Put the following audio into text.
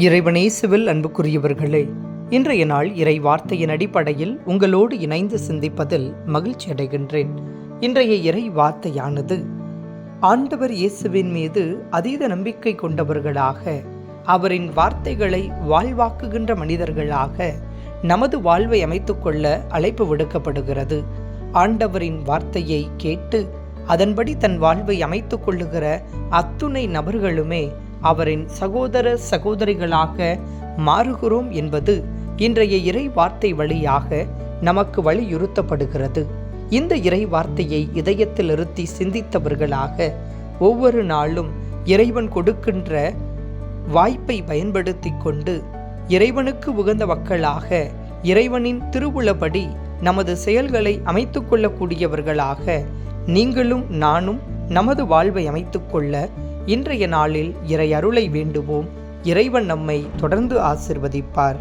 இறைவனேசுவில் அன்புக்குரியவர்களே இன்றைய நாள் இறை வார்த்தையின் அடிப்படையில் உங்களோடு இணைந்து சிந்திப்பதில் மகிழ்ச்சி அடைகின்றேன். இன்றைய இறை வார்த்தையானது ஆண்டவர் இயேசுவின் மீது அதீத நம்பிக்கை கொண்டவர்களாக அவரின் வார்த்தைகளை வாழ்வாக்குகின்ற மனிதர்களாக நமது வாழ்வை அமைத்துக்கொள்ள அழைப்பு விடுக்கப்படுகிறது. ஆண்டவரின் வார்த்தையை கேட்டு அதன்படி தன் வாழ்வை அமைத்துக் கொள்ளுகிற அத்துணை நபர்களுமே அவரின் சகோதர சகோதரிகளாக மாறுகிறோம் என்பது இன்றைய இறை வார்த்தை வழியாக நமக்கு வலியுறுத்தப்படுகிறது. இந்த இறை வார்த்தையை இதயத்தில் இருத்தி சிந்தித்தவர்களாக ஒவ்வொரு நாளும் இறைவன் கொடுக்கின்ற வாய்ப்பை பயன்படுத்தி கொண்டு இறைவனுக்கு உகந்த மக்களாக இறைவனின் திருவுளபடி நமது செயல்களை அமைத்துக் கொள்ளக்கூடியவர்களாக நீங்களும் நானும் நமது வாழ்வை அமைத்துக்கொள்ள இன்றைய நாளில் இறை அருளை வேண்டுவோம். இறைவன் நம்மை தொடர்ந்து ஆசிர்வதிப்பார்.